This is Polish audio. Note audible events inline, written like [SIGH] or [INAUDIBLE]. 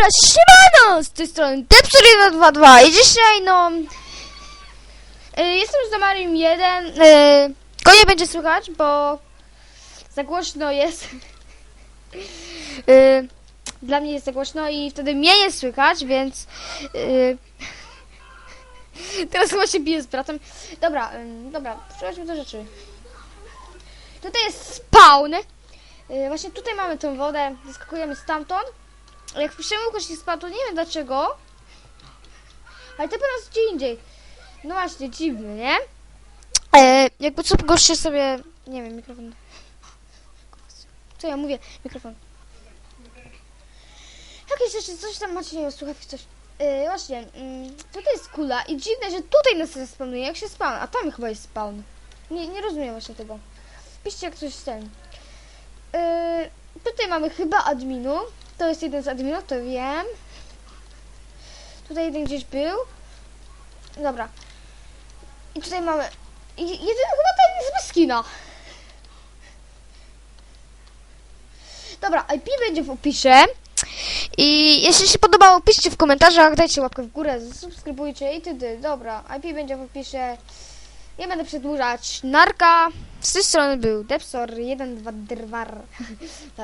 Dobra, siemano! Z tej strony Depsur122 i dzisiaj no... y, jestem z Damarim 1. Y, będzie słychać, bo za głośno jest. [LAUGHS] Y, dla mnie jest za głośno i wtedy mnie nie słychać, więc... Y, [LAUGHS] teraz się biję z bratem. Dobra, y, dobra, przejdźmy do rzeczy. Tutaj jest spawn. Y, właśnie tutaj mamy tą wodę, zaskakujemy stamtąd. Jak wpiszemy ukośnik spawn, to nie wiem dlaczego. Ale to po nas gdzie indziej. No właśnie, dziwny, nie? E, jakby co pogorszy sobie... Nie wiem, mikrofon. Co ja mówię? Mikrofon. Jakieś rzeczy, coś tam macie, nie słuchawki, coś. E, właśnie, mm, tutaj jest kula i dziwne, że tutaj nas spawnuje, jak się spawn, a tam chyba jest spawn. Nie, nie rozumiem właśnie tego. Piszcie jak coś ten. E, tutaj mamy chyba adminu. To jest jeden z adminów, to wiem. Tutaj jeden gdzieś był. Dobra. I tutaj mamy... Jeden chyba ten z Beskina. Dobra, IP będzie w opisie. I jeśli się podobało, piszcie w komentarzach, dajcie łapkę w górę, subskrybujcie i tydy. Dobra, IP będzie w opisie. Nie będę przedłużać. Narka. Z tej strony był Depsor 1, 2, drwar. [LAUGHS]